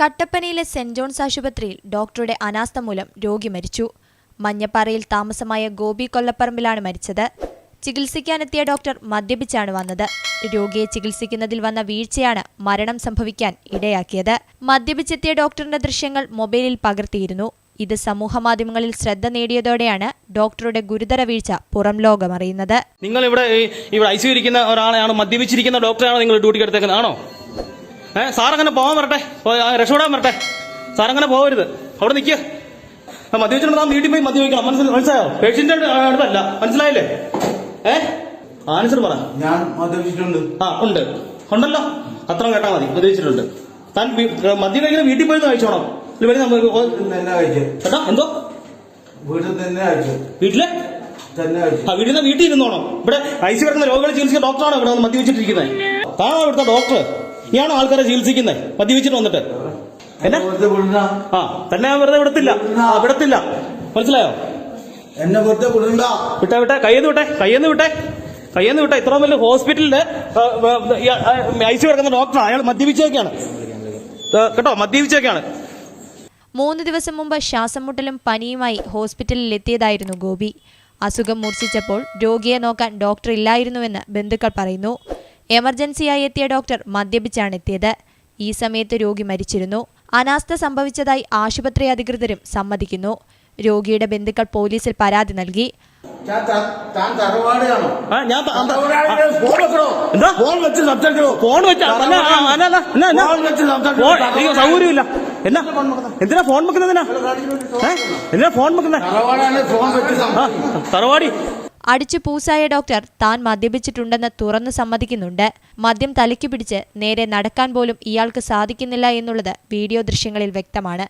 കട്ടപ്പനയിലെ saint John's ആശുപത്രിയിൽ ഡോക്ടറുടെ അനാസ്ഥ മൂലം രോഗി മരിച്ചു. മഞ്ഞപ്പാറയിൽ താമസമായ ഗോപി കൊല്ലപ്പറമ്പിലാണ് മരിച്ചത്. ചികിത്സിക്കാനെത്തിയ ഡോക്ടർ മദ്യപിച്ചാണ് വന്നത്. രോഗിയെ ചികിത്സിക്കുന്നതിൽ വന്ന വീഴ്ചയാണ് മരണം സംഭവിക്കാൻ ഇടയാക്കിയത്. മദ്യപിച്ചെത്തിയ ഡോക്ടറിന്റെ ദൃശ്യങ്ങൾ മൊബൈലിൽ പകർത്തിയിരുന്നു. ഇത് സമൂഹമാധ്യമങ്ങളിൽ ശ്രദ്ധ നേടിയതോടെയാണ് ഡോക്ടറുടെ ഗുരുതര വീഴ്ച പുറം ലോകമറിയുന്നത്. നിങ്ങൾ ഇവിടെ ഇവിടെ ഐ ഇരിക്കുന്ന ഒരാളെയാണ് മദ്യപിച്ചിരിക്കുന്ന ഡോക്ടറാണ് നിങ്ങൾ ഡ്യൂട്ടിക്ക് എടുത്തേക്കുന്നത്? ആണോ? ഏ സാറങ്ങനെ പോവാൻ പോകാൻ വരട്ടെ രക്ഷപ്പെടാൻ വരട്ടെ. സാറങ്ങനെ പോകരുത് അവിടെ നിൽക്കുക മദ്യപിച്ചിട്ട് നാം വീട്ടിൽ പോയി മദ്യപിക്കണം മനസ്സിൽ മനസ്സിലായോ? പേഷ്യന്റ് അടുത്തല്ല. മനസ്സിലായില്ലേ? ഏ? ആൻസർ പറ. ഞാൻ മദ്യപിച്ചിട്ടുണ്ട് ആ ഉണ്ട്. ഉണ്ടല്ലോ. അത്ര കേട്ടാ മതി. മദ്യപിച്ചിട്ടുണ്ട് താൻ മദ്യം കഴിക്കുന്ന വീട്ടിൽ പോയി കഴിച്ചോണം കേട്ടോ? എന്തോ? വീട്ടിൽ തന്നെ വീട്ടിലെ? ആ വീട്ടിൽ നിന്ന് വീട്ടിൽ ഇരുന്നോണം ഇവിടെ ഐ സി കിടക്കുന്ന രോഗികളെ ചികിത്സിക്കുന്ന ഡോക്ടറാണ് ഇവിടെ മദ്യപിച്ചിട്ടിരിക്കുന്നത് താണോ ഇവിടുത്തെ ഡോക്ടർ ഇയാണോ ആൾക്കാരെ ചികിത്സിക്കുന്നത് മദ്യപിച്ചിട്ട് വന്നിട്ട്. എന്നാ? ആ തന്നെ ഞാൻ വെറുതെ വിടത്തില്ല. ആ വിടത്തില്ല. മനസ്സിലായോ? എന്നെ വെറുതെ വിടണ്ട. വിട്ടെ വിട്ടെ. കയ്യെന്ന് വിട്ടെ. കയ്യെന്ന് വിട്ടെ. കയ്യെന്ന് വിട്ടെ. ഇത്ര വലിയ ഹോസ്പിറ്റലിൽ ഐ സി കിടക്കുന്ന ഡോക്ടർ അയാൾ മദ്യപിച്ചൊക്കെയാണ് കേട്ടോ മദ്യപിച്ചൊക്കെയാണ് മൂന്ന് ദിവസം മുമ്പ് ശ്വാസം മുട്ടലും പനിയുമായി ഹോസ്പിറ്റലിൽ എത്തിയതായിരുന്നു ഗോപി. അസുഖം മൂർച്ഛിച്ചപ്പോൾ രോഗിയെ നോക്കാൻ ഡോക്ടർ ഇല്ലായിരുന്നുവെന്ന് ബന്ധുക്കൾ പറയുന്നു. എമർജൻസിയായി എത്തിയ ഡോക്ടർ മദ്യപിച്ചാണ് എത്തിയത്. ഈ സമയത്ത് രോഗി മരിച്ചിരുന്നു. അനാസ്ഥ സംഭവിച്ചതായി ആശുപത്രി അധികൃതരും സമ്മതിക്കുന്നു. രോഗിയുടെ ബന്ധുക്കൾ പോലീസിൽ പരാതി നൽകി. സൗകര്യമില്ല. എന്നാ? എന്തിനാ ഫോൺ വെക്കുന്നതിനാ എന്തിനാ ഫോൺ വെക്കുന്ന തറവാടി. അടിച്ചു പൂസായ ഡോക്ടർ താൻ മദ്യപിച്ചിട്ടുണ്ടെന്ന് തുറന്നു സമ്മതിക്കുന്നുണ്ട്. മദ്യം തലയ്ക്ക് പിടിച്ച് നേരെ നടക്കാൻ പോലും ഇയാൾക്ക് സാധിക്കുന്നില്ല എന്നുള്ളത് വീഡിയോ ദൃശ്യങ്ങളിൽ വ്യക്തമാണ്.